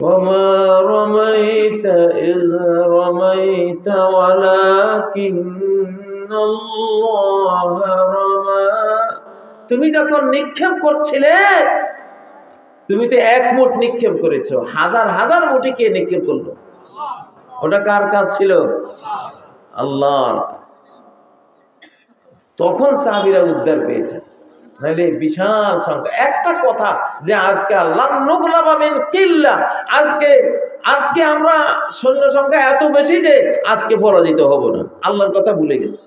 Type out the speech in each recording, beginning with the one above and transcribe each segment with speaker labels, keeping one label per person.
Speaker 1: وما رميت إذ رميت ولكن الله رمى তুমি যখন নিক্ষেপ করছিলে তুমি তো এক মুঠ নিক্ষেপ করেছো হাজার হাজার মুঠে কে নিক্ষেপ করলো ওটা কার কাজ ছিল আল্লাহর কাজ তখন সাহাবিরা উদ্ধার পেয়েছে নাহলে বিশাল সংখ্যা একটা কথা যে আজকে আল্লাহ কিল্লা, আজকে আজকে আমরা সৈন্য সংখ্যা এত বেশি যে আজকে পরাজিত হব না। আল্লাহর কথা ভুলে গেছে।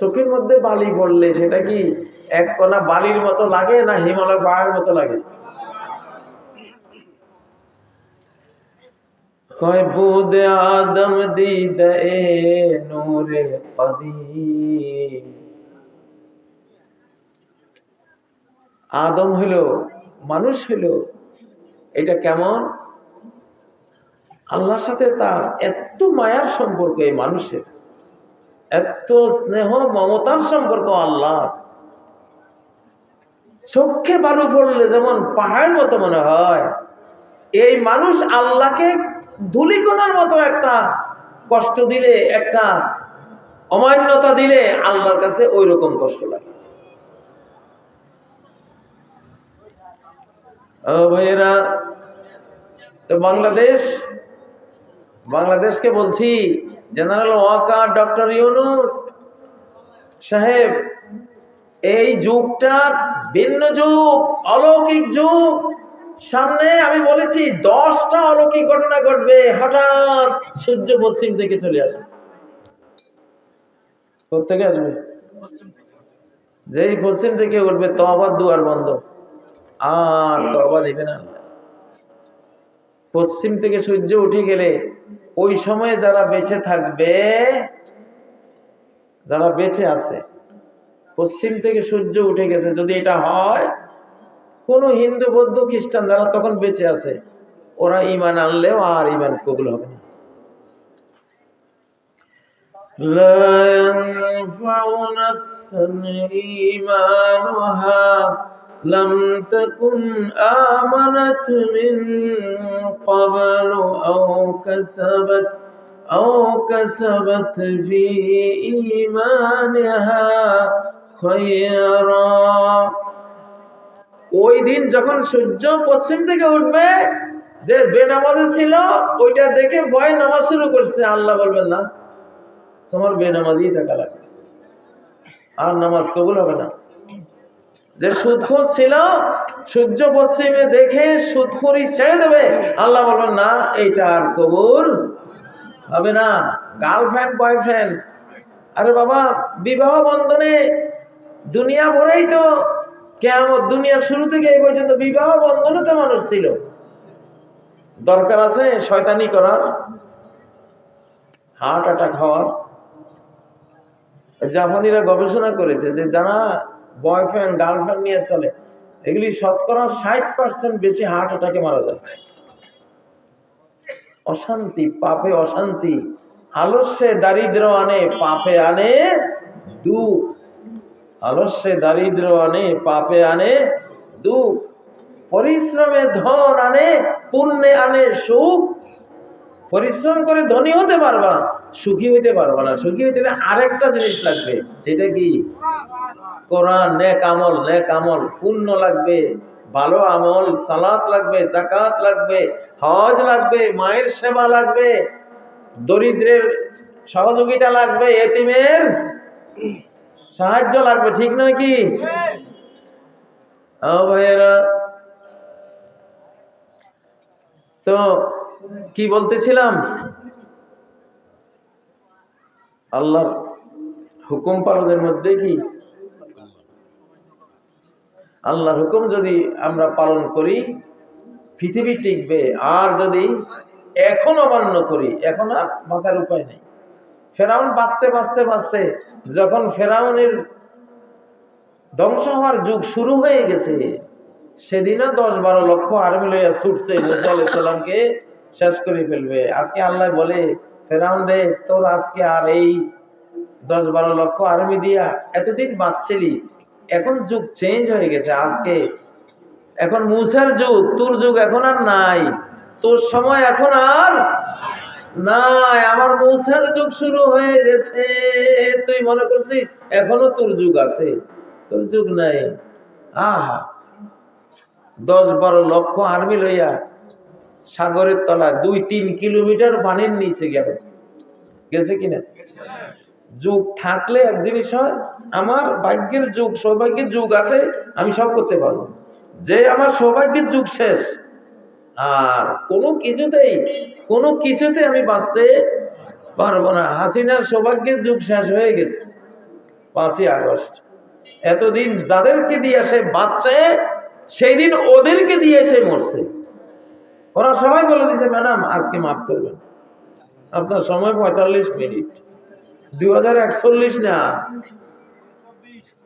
Speaker 1: চোখের মধ্যে বালি পড়লে সেটা কি এক কণা বালির মতো লাগে না হিমালয় পাহাড়ের মতো লাগে? কয় আদম দিদ এ নূরে কদিম আদম হইল, মানুষ হইল, এটা কেমন? আল্লাহর সাথে তার এত মায়ার সম্পর্ক এই মানুষের, এত স্নেহ মমতার সম্পর্ক আল্লাহ চোখে বালু পড়লে যেমন পাহাড়ের মতো মনে হয়, এই মানুষ আল্লাহকে ধুলিকণার মতো একটা কষ্ট দিলে, একটা অমান্যতা দিলে আল্লাহর কাছে ওই রকম কষ্ট লাগে। ও ভাইয়েরা, তো বাংলাদেশ, বাংলাদেশকে বলছি জেনারেল ওয়াকার ডক্টর ইউনুস সাহেব, এই যুগটা ভিন্ন যুগ, অলৌকিক যুগ। সামনে আমি বলেছি, দশটা অলৌকিক ঘটনা ঘটবে, হঠাৎ সূর্য পশ্চিম থেকে চলে আসবে। থেকে আসবে? যেই পশ্চিম থেকে উঠবে তো আবার দুয়ার বন্ধ। আর তবা দিবে না পশ্চিম থেকে সূর্য উঠে গেলে ওই সময়ে যারা বেঁচে থাকবে যারা বেঁচে আছে পশ্চিম থেকে সূর্য উঠে গেছে যদি এটা হয় কোন হিন্দু বৌদ্ধ খ্রিস্টান যারা তখন বেঁচে আছে ওরা ইমান আনলেও আর ইমান কবুল হবে না لا ينفع نفسا إيمانها لم تكن آمنت من قبل أو كسبت أو كسبت في إيمانها خيرا ওই দিন যখন সূর্য পশ্চিম থেকে উঠবে যে বেনামাজে ছিল ওইটা দেখে ভয় নামাজ শুরু করছে আল্লাহ বলবেন না তোমার বেনামাজি থাকা লাগবে আর নামাজ কবুল হবে না যে সুদখোর ছিল, সূর্য পশ্চিমে দেখে সুদখোরি ছেড়ে দেবে। আল্লাহ বলবেন, না, এইটা আর কবুল হবে না। গার্লফ্রেন্ড, বয়ফ্রেন্ড, আরে বাবা, বিবাহ বন্ধনে দুনিয়া ভরেই তো কেমন দুনিয়ার শুরু থেকে এই পর্যন্ত বিবাহ বন্ধনে তো মানুষ ছিল। দরকার আছে শয়তানি করার, হার্ট অ্যাটাক হওয়ার। জাপানিরা গবেষণা করেছে যে যারা বয়ফ্রেন্ড গার্লফ্রেন্ড নিয়ে চলে, এগুলি শতকরা ষাট পার্সেন্ট বেশি হার্ট অ্যাটাকে মারা যায়। অশান্তি, পাপে অশান্তি, আলস্যে দারিদ্র আনে, পাপে আনে দুঃখ। আলস্যে দারিদ্র আনে, পাপে আনে দুঃখ। পরিশ্রমে ধন আনে, পুণ্যে আনে সুখ। পরিশ্রম করে ধনী হতে পারবা, সুখী হইতে পারবা না। সুখী হইতে আরেকটা জিনিস লাগবে সেটা কি? কোরআন, নেক আমল নেক আমল, পুণ্য লাগবে, ভালো আমল, সালাত লাগবে জাকাত লাগবে, হজ লাগবে, মায়ের সেবা লাগবে, দরিদ্রের সহযোগিতা লাগবে, এতিমের সাহায্য লাগবে, ঠিক নয় কি? ভাইয়েরা, তো কি বলতেছিলাম? আল্লাহর হুকুম পালনের মধ্যে কি আল্লাহর হুকুম যদি আমরা পালন করি, পৃথিবী টিকবে। আর যদি এখন অমান্য করি, এখন আর বাঁচার উপায় নেই। ফেরাউন বাঁচতে বাঁচতে বাঁচতে যখন ফেরাউনের ধ্বংস হওয়ার যুগ শুরু হয়ে গেছে, সেদিনও দশ বারো লক্ষ আর্মি লইয়া ছুটছে, মুসা শেষ করে ফেলবে। আজকে আল্লাহ বলে, ফেরাউন রে, তোর আজকে আর এই দশ বারো লক্ষ আর্মি দিয়া এতদিন বাঁচছিলি এখন যুগ চেঞ্জ হয়ে গেছে, আজকে। এখন মুসার যুগ, তোর যুগ এখন আর নাই। তোর সময় এখন আর নাই। আমার মুসার যুগ শুরু হয়ে গেছে। তুই মনে করছিস, এখনও তোর যুগ আছে? তোর যুগ নাই। আহা। দশ বারো লক্ষ আর্মি লইয়া সাগরের তলা দুই তিন কিলোমিটার পানির নিচে গেল। গেছে কিনা? যুগ থাকলে এক জিনিস হয় আমার ভাগ্যের যুগ, সৌভাগ্যের যুগ আছে, আমি সব করতে পারব। যে আমার সৌভাগ্যের যুগ শেষ, আর কোনো কিছুতেই, কোনো কিছুতে আমি বাঁচতে পারব না। হাসিনার সৌভাগ্যের যুগ শেষ হয়ে গেছে, পাঁচই আগস্ট। এতদিন যাদেরকে দিয়ে সে বাঁচছে সেই দিন ওদেরকে দিয়ে সে মরছে। ওরা সবাই বলে দিছে ম্যাডাম, আজকে মাফ করবেন। আপনার সময় পঁয়তাল্লিশ মিনিট। একচল্লিশ না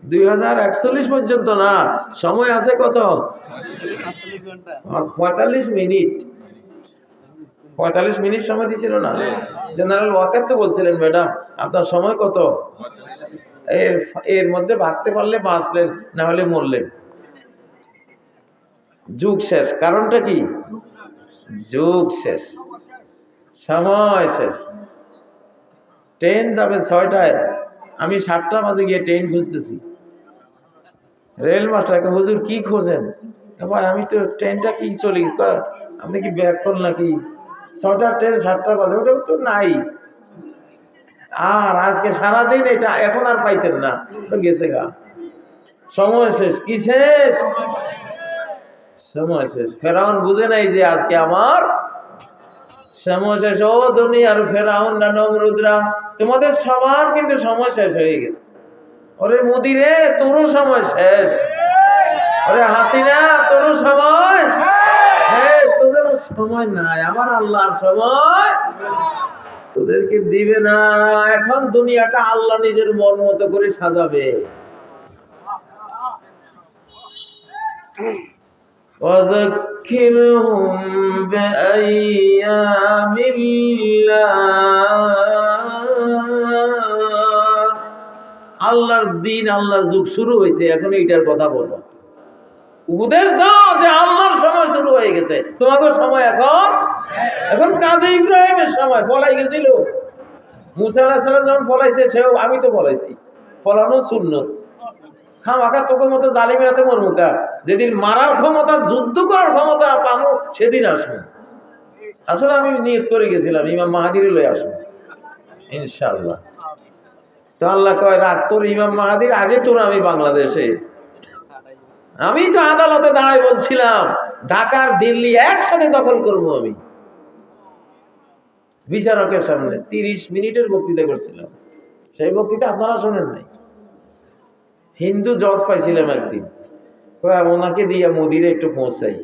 Speaker 1: দুই হাজার একচল্লিশ পর্যন্ত না। সময় আছে কত? পঁয়তাল্লিশ মিনিট। পঁয়তাল্লিশ মিনিট সময় দিছিল না? জেনারেল ওয়াকার তো বলছিলেন, ম্যাডাম, আপনার সময় কত? এর এর মধ্যে ভাগতে পারলে বাঁচলেন, না হলে মরলেন। যুগ শেষ। কারণটা কি? যুগ শেষ। সময় শেষ। ট্রেন যাবে ছয়টায়। আমি সাতটা বাজে গিয়ে ট্রেন খুঁজতেছি। রেল মাস্টারকে হুজুর কি খোঁজেন? ভাই, আমি তো ট্রেনটা কি চলি? আপনি কি ব্যাক করল নাকি? ছয়টার ট্রেন, সাতটা বাজে ওটা তো নাই। আর আজকে সারাদিন এটা, এখন আর পাইতেন না। গেছে গা। সময় শেষ, কি শেষ? সময় শেষ। ফেরাউন বুঝে নাই যে আজকে আমার? সময় শেষ, ও দুনিয়ার ফেরাউন না নমরুদ্রা। তোমাদের সবার কিন্তু সময় শেষ হয়ে গেছে। ওরে মোদি রে তোরও সময় শেষ ওরে হাসিনা তোরও সময় শেষ তোদের সময় নাই আমার আল্লাহর সময় তোদেরকে দিবে না এখন দুনিয়াটা আল্লাহ নিজের মন মতো করে সাজাবে وذكرهم بأيام الله আল্লাহর দিন, আল্লাহর যুগ শুরু হয়েছে, এখন এইটার কথা বলো উপদেশ দাও যে আল্লাহর সময় শুরু হয়ে গেছে। তোমাকে সময় এখন? এখন কাজে ইব্রাহিমের সময় বলাই গেছিল। মুসা আলাহ যখন বলাইছে সেও, আমি তো বলাইছি ফলানো শূন্য খামাখা তোকে মতো জালিমেরাতে মরমুকা যেদিন মারার ক্ষমতা, যুদ্ধ করার ক্ষমতা পামো, সেদিন আসব। আসলে আমি নিয়ত করে গেছিলাম, ইমাম মাহাদির লই আসব। ইনশাল্লাহ তো আল্লাহ কয়, রাখ, তোর ইমাম মাহাদির, আগে তোর আমি বাংলাদেশে। আমি তো আদালতে দাঁড়াই বলছিলাম, ঢাকার দিল্লি একসাথে দখল করব আমি। বিচারকের সামনে তিরিশ মিনিটের বক্তৃতা করছিলাম। সেই বক্তৃতা আপনারা শোনেন নাই। হিন্দু জজ পাইছিলাম একদিন। ওনাকে দিয়ে মোদিরে একটু পৌঁছাই।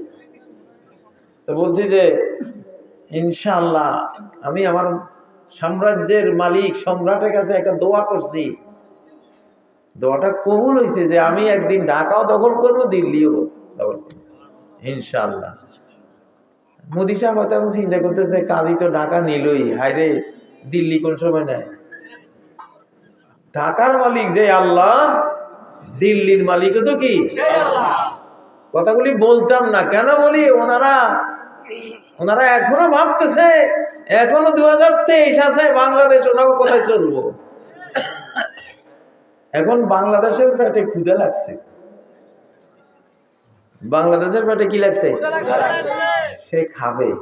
Speaker 1: তো বলছি যে ইনশাল্লাহ আমি আমার সাম্রাজ্যের মালিক, সম্রাটের কাছে একটা দোয়া করছি। দোয়াটা কবুল হয়েছে যে আমি একদিন ঢাকাও দখল করব, দিল্লিও দখল ইনশাল্লাহ মোদি সাহেব হয়তো এখন চিন্তা করতেছে কাজী তো ঢাকা নিলই। হায়রে, দিল্লি কোন সময় নেয় ঢাকার মালিক যে আল্লাহ, দিল্লির মালিকও তো কি? কথাগুলি বলতাম না। কেন বলি? ওনারা ওনারা এখনও ভাবতেছে এখনও দু হাজার তেইশ আছে বাংলাদেশ ওনাকে কোথায় চলবো? এখন বাংলাদেশের পেটে ক্ষুদে লাগছে। বাংলাদেশের পেটে কি লাগছে? সে খাবে।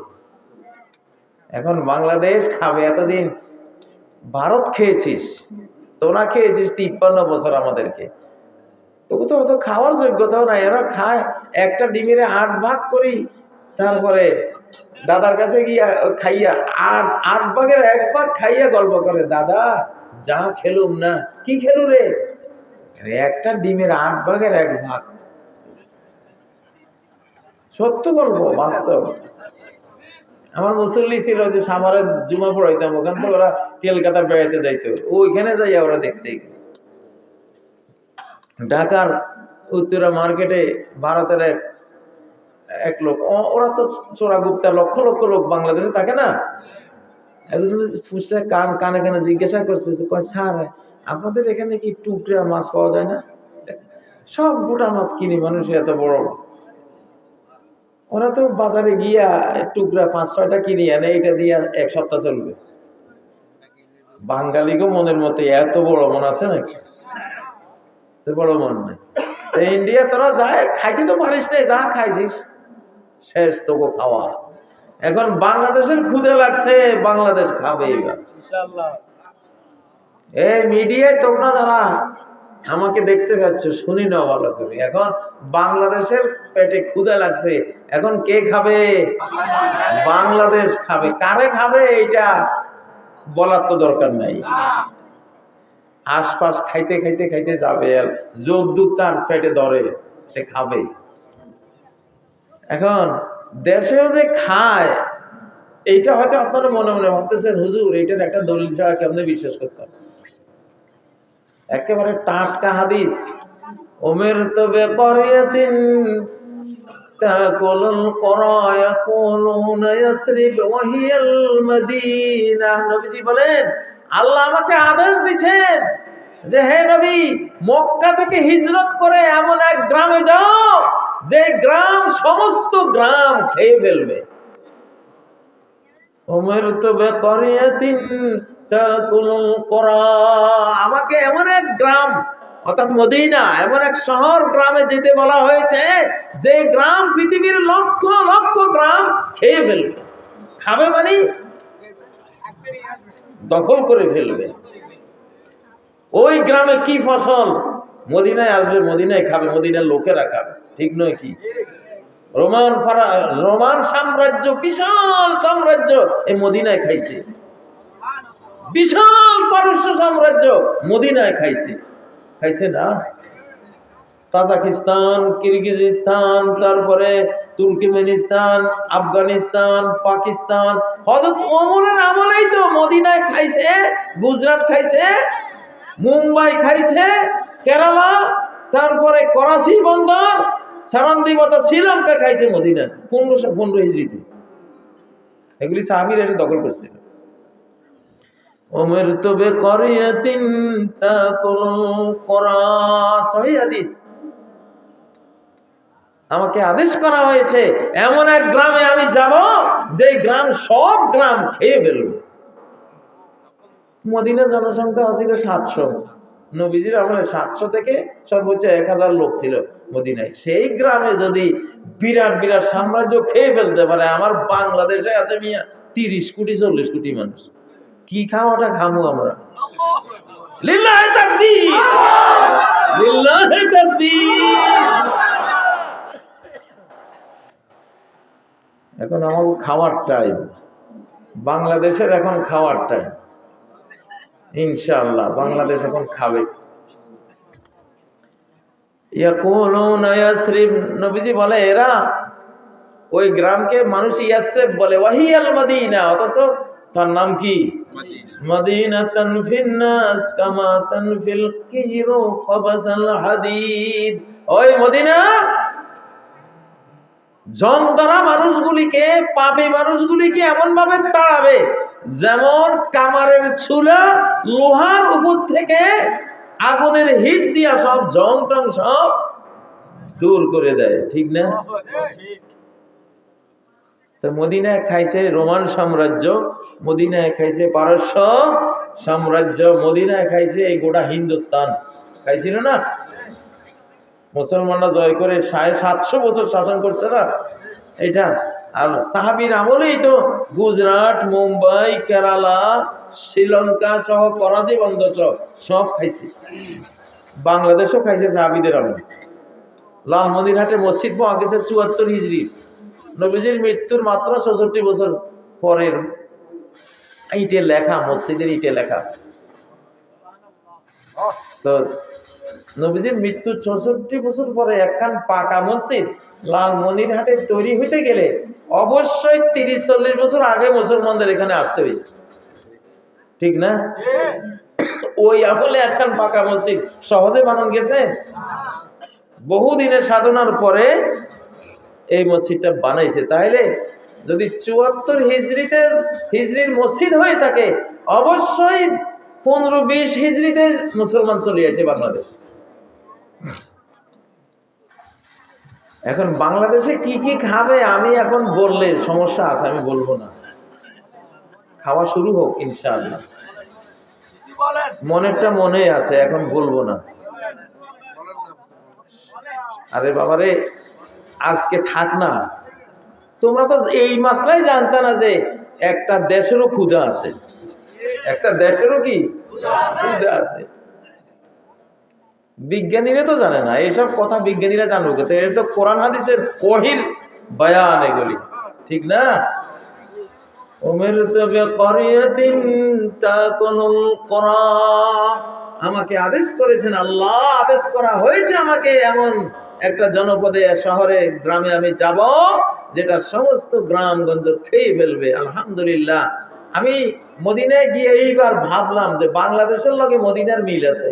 Speaker 1: এখন বাংলাদেশ খাবে এতদিন ভারত খেয়েছিস তোরা খেয়েছিস তিপ্পান্ন বছর আমাদেরকে। তোকে তো অত খাওয়ার যোগ্যতাও নাই এরা খায় একটা ডিমের আট ভাগ করি তারপরে দাদার কাছে গিয়া খাইয়া আট আট ভাগের এক ভাগ খাইয়া গল্প করে, দাদা, যা খেলুম না। কি খেলু রে? একটা ডিমের আট ভাগের এক ভাগ। সত্য গল্প, বাস্তব। আমার মুসল্লি ছিল যে সামারে জুমা পড়াইতাম, ওখান থেকে ওরা কলকাতা বেড়াইতে যাইতো। ওইখানে যাইয়া ওরা দেখছে ঢাকার উত্তরা মার্কেটে ভারতের এক এক লোক। ওরা তো চোরা গুপ্তা লক্ষ লক্ষ লোক বাংলাদেশে থাকে না। একজন ফুসলে কান কানে কানে জিজ্ঞাসা করছে যে, কয় স্যার আপনাদের এখানে কি টুকরা মাছ পাওয়া যায় না? সব গোটা মাছ কিনি মানুষ এত বড়। ওরা তো বাজারে গিয়া টুকরা পাঁচ ছয়টা কিনে আনে এটা দিয়ে এক সপ্তাহ চলবে। বাঙালিকেও মনের মতো এত বড় মন আছে নাকি? বড় মন নাই। ইন্ডিয়া তোরা যায় খাইতে তো পারিস নাই যা খাইছিস। শেষ তোকে খাওয়া। এখন বাংলাদেশের ক্ষুদে লাগছে বাংলাদেশ খাবে এই মিডিয়ায় তোমরা যারা আমাকে দেখতে পাচ্ছ শুনি না ভালো করে। এখন বাংলাদেশের পেটে ক্ষুদা লাগছে এখন কে খাবে? বাংলাদেশ খাবে। কারে খাবে এইটা বলার তো দরকার নাই। আশপাশ খাইতে খাইতে খাইতে যাবে আর যদ্দূর তার পেটে ধরে সে খাবে। এখন দেশেও যে খায়, এইটা হয়তো আপনারা মনে মনে ভাবতেছেন, হুজুর, এইটার একটা দলিল ছাড়া কেমনে বিশ্বাস করতাম একেবারে টাটকা হাদিস। ওমের হিয়াল নবীজি বলেন, আল্লাহ আমাকে আদেশ দিয়েছেন যে, হে নবী, মক্কা থেকে হিজরত করে এমন এক গ্রামে যাও যে গ্রাম, সমস্ত গ্রাম খেয়ে ফেলবে। আমাকে এমন এক গ্রাম, অর্থাৎ মদিনা, এমন এক শহর গ্রামে যেতে বলা হয়েছে, যে গ্রাম পৃথিবীর লক্ষ লক্ষ গ্রাম খেয়ে ফেলবে। খাবে মানে? দখল করে ফেলবে। ওই গ্রামে কি ফসল? মদিনায় আসবে, মদিনায় খাবে, মদিনার লোকেরা খাবে। ঠিক নয় কি? রোমান রোমান সাম্রাজ্য, বিশাল সাম্রাজ্য এই মদিনায় খাইছে। বিশাল পারস্য সাম্রাজ্য মদিনায় খাইছে। খাইছে না? তাজাকিস্তান, কিরগিজিস্তান, তারপরে তুর্কিমেনিস্তান, আফগানিস্তান, পাকিস্তান হজরত অমরের আমলেই তো মদিনায় খাইছে, গুজরাট খাইছে, মুম্বাই খাইছে, কেরালা, তারপরে করাচি বন্দর সারান্দিবতা শ্রীলঙ্কা খাইছে মদিনা পনেরোশো পনেরো হিজড়িতে। এগুলি সাহাবির এসে দখল করছিল ওমের তবে করিয়াতিন করা সহিহ হাদিস। আমাকে আদেশ করা হয়েছে, এমন এক গ্রামে আমি যাব যে গ্রাম সব গ্রাম খেয়ে ফেলবে মদিনা জনসংখ্যা ছিল সাতশো। নবীজির আমলে সাতশো থেকে সর্বোচ্চ এক হাজার লোক ছিল। মদিনায়। সেই গ্রামে যদি বিরাট বিরাট সাম্রাজ্য খেয়ে ফেলতে পারে, আমার বাংলাদেশে আছে মিয়া, তিরিশ কোটি, চল্লিশ কোটি মানুষ। কি খাওয়াটা খামু আমরা। এখন আমার খাওয়ার টাইম বাংলাদেশের এখন খাওয়ার টাইম ইনশাআল্লাহ, বাংলাদেশ এখন খাবে। ইয়াসরিব নবীজি বলে এরা ওই গ্রামকে মানুষ ইয়াসরিব বলে। ওয়াহিয়াল মদিনা অথচ তার নাম কি? মদিনা। তানফিন নাস কামা তানফিল কিরু খাবাসাল হাদিদ। ওই মদিনা জং ধরা মানুষগুলিকে পাপী মানুষগুলিকে এমন ভাবে তাড়াবে যেমন কামারের চুলা লোহার উপর থেকে আগুনের হিট দিয়া সব জং টং সব দূর করে দেয়, ঠিক না? মদিনায় খাইছে রোমান সাম্রাজ্য, মদিনায় খাইছে পারস্য সাম্রাজ্য, মদিনায় খাইছে এই গোটা হিন্দুস্তান। খাইছিল না? মুসলমানরা জয় করে সাড়ে সাতশো বছর শাসন করছে না? এটা আর সাহাবির আমলেই তো গুজরাট, মুম্বাই, কেরালা, শ্রীলঙ্কা সহ করাচি বন্ধ সব খাইছে। বাংলাদেশও খাইছে সাহাবিদের আমলে। লালমন্দিরহাটে মসজিদ পাওয়া গেছে চুয়াত্তর হিজড়ি। নবীজির মৃত্যুর মাত্র চৌষট্টি বছর পরের ইটে লেখা, মসজিদের ইটে লেখা। তো নবীজির মৃত্যুর চৌষট্টি বছর পরে একখান পাকা মসজিদ লালমনিরহাটে তৈরি হইতে গেলে অবশ্যই তিরিশ, চল্লিশ বছর আগে মুসলমানদের এখানে আসতে হয়েছে ঠিক না? ওই আমলে একখান পাকা মসজিদ। সহজে বানান গেছে? বহুদিনের সাধনার পরে এই মসজিদটা বানাইছে। তাহলে যদি চুয়াত্তর হিজড়িতে, হিজড়ির মসজিদ হয়ে থাকে, অবশ্যই পনেরো, বিশ হিজড়িতে মুসলমান চলে আছে বাংলাদেশ। এখন বাংলাদেশে কি কি খাবে আমি এখন বললে সমস্যা আছে, আমি বলব না। খাওয়া শুরু হোক, ইনশাআল্লাহ। মনেরটা মনে আছে, এখন বলব না। আরে বাবারে, আজকে থাক না। তোমরা তো এই মাসলাই জানতে না যে একটা দেশেরও ক্ষুধা আছে। একটা দেশেরও কি? ক্ষুধা আছে। বিজ্ঞানীরা তো জানে না, এইসব কথা বিজ্ঞানীরা জানব কিন্তু এটা তো কোরআন হাদিসের কহির বয়ান এগুলি, ঠিক না? আমাকে আদেশ করেছেন, আল্লাহ আদেশ করা হয়েছে আমাকে এমন একটা জনপদে, শহরে, গ্রামে আমি যাব, যেটা সমস্ত গ্রামগঞ্জ খেয়ে ফেলবে, আলহামদুলিল্লাহ। আমি মদিনায় গিয়ে এইবার ভাবলাম যে বাংলাদেশের লগে মদিনার মিল আছে।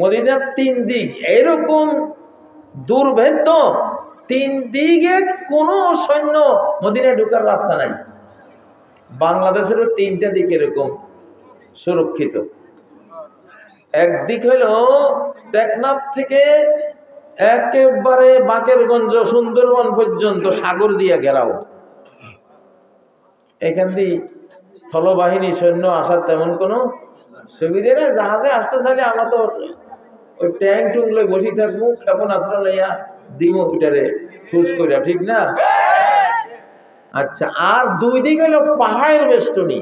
Speaker 1: মদিনার তিন দিক, এরকম দুর্ভেদ্য তিন দিকে কোনো সৈন্য মদিনায় ঢুকার রাস্তা নাই। বাংলাদেশেরও তিনটা দিক এরকম সুরক্ষিত। একদিক হলো টেকনাফ থেকে একেবারে বাকেরগঞ্জ, সুন্দরবন পর্যন্ত সাগর দিয়ে ঘেরাও এখান দিয়ে স্থলবাহিনী সৈন্য আসার তেমন কোনো সুবিধে নেই, জাহাজে আসতে চাইলে আমরা তো ওই টুঙ্ক লই বসে থাকব ক্ষেপণাস্ত্র লইয়া দিমো ওইটারে ফুস করিয়া ঠিক না? আচ্ছা আর দুই দিক হলো পাহাড়ের বেষ্টনী।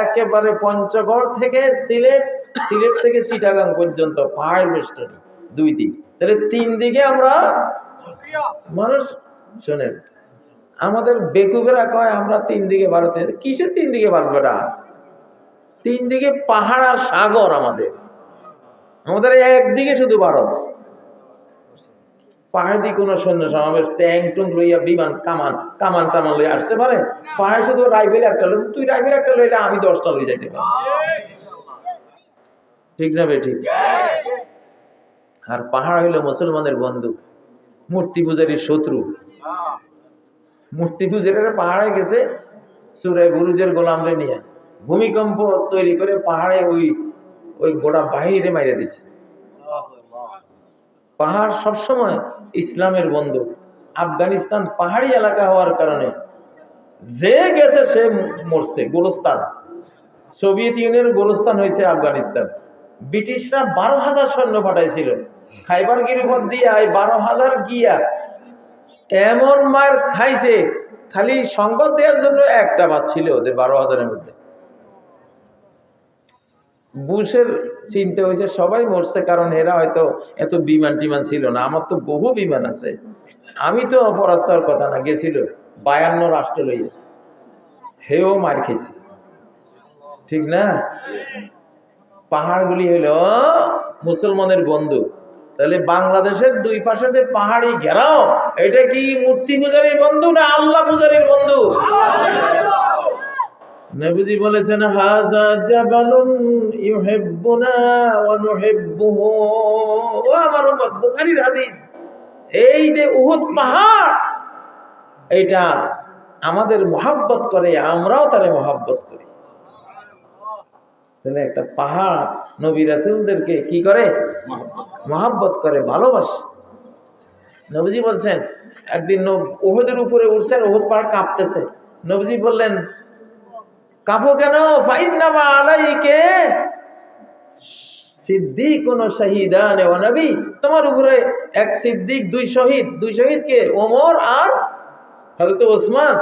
Speaker 1: একেবারে পঞ্চগড় থেকে সিলেট সিলেট থেকে চিটাগাং পর্যন্ত পাহাড়ের বেষ্টনী, দুই দিক। তাহলে তিন দিকে আমরা মানুষ, শোনেন, আমাদের বেকুবেরা কয়, আমরা তিন দিকে ভারতে কিসের তিন দিকে ভারতবেরা? তিন দিকে পাহাড় আর সাগর আমাদের। আমাদের একদিকে শুধু ভারত। পাহাড় কোনো সৈন্য সমাবেশ ট্যাঙ্ক টুঙ্ক লইয়া বিমান, কামান কামান টামান লইয়া আসতে পারে? পাহাড় শুধু রাইফেল একটা লই তুই রাইফেল একটা লইলে আমি দশটা লই যাইতে পারি ঠিক না বেঠিক আর পাহাড় হইল মুসলমানের বন্ধু, মূর্তি পূজারীর শত্রু। মূর্তি পূজারীরা পাহাড়ে গেছে সুরাই বুরুজের গোলামরে নিয়ে। ভূমিকম্প তৈরি করে পাহাড়ে ওই ওই গোটা বাহিরে মাইরে দিছে। পাহাড় সবসময় ইসলামের বন্ধু আফগানিস্তান পাহাড়ি এলাকা হওয়ার কারণে যে গেছে সে মরছে গোলস্তান সোভিয়েত ইউনিয়নের গোলস্তান হয়েছে আফগানিস্তান। ব্রিটিশরা বারো হাজার সৈন্য পাঠাইছিল। খাইবার গিরিপথ দিয়া এই বারো হাজার গিয়া এমন মার খাইছে, খালি সঙ্গত দেওয়ার জন্য একটা বাদ ছিল ওদের বারো হাজারের মধ্যে। বুশের চিন্তা হয়েছে, সবাই মরছে কারণ এরা হয়তো এত বিমান টিমান ছিল না। আমার তো বহু বিমান আছে। আমি তো অপরাস্ত হওয়ার কথা না, গেছিল বায়ান্ন রাষ্ট্র লইয়া। হেও মার খেয়েছি। ঠিক না? পাহাড়গুলি হলো মুসলমানের বন্ধু, তাহলে বাংলাদেশের দুই পাশে যে পাহাড়ি ঘেরাও, এটা কি মূর্তি পূজারীর বন্ধু না আল্লাহ পূজারীর বন্ধু? নবীজি বলেছেন হাজা জাবালুন ইউহিব্বুনা ওয়া নুহিব্বুহু। ও আমার উম্মত, বুখারীর হাদিস, এই যে উহুদ পাহাড় এটা আমাদের মোহাব্বত করে, আমরাও তারে মোহাব্বত করি। তাহলে একটা পাহাড় নবী রাসূলদেরকে কি করে? মহাব্বত করে, ভালোবাসে। নবীজি বলছেন, একদিন উহুদের উপরে উঠছেন উহুদ পাহাড় কাঁপতেছে। নবীজি বললেন কাঁপো কেন? আলাইকে কোন নবী। তোমার উপরে এক সিদ্দিক, দুই শহীদ। দুই শহীদ কে ওমর আর হযরত ওসমান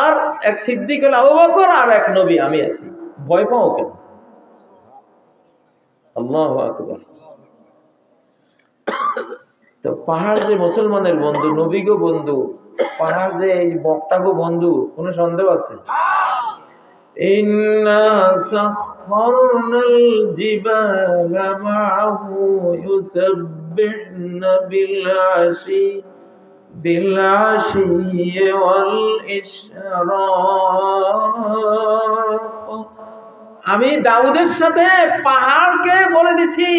Speaker 1: আর এক সিদ্দিক হলো আবু আর এক নবী আমি আছি। ভয় পাও কেন? তো পাহাড় যে মুসলমানের বন্ধু নবীগো বন্ধু, পাহাড় যে এই বক্তা গো বন্ধু, কোনো সন্দেহ আছে? إنا سخرنا الجبال معه يسبحن بالعشي بالعشي والإشراق আমি দাউদের সাথে পাহাড়কে বলে দিছি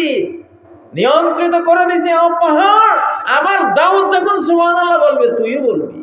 Speaker 1: নিয়ন্ত্রিত করে দিছি ও পাহাড় আমার দাউদ যখন সুবহানাল্লাহ বলবে তুইও বলবি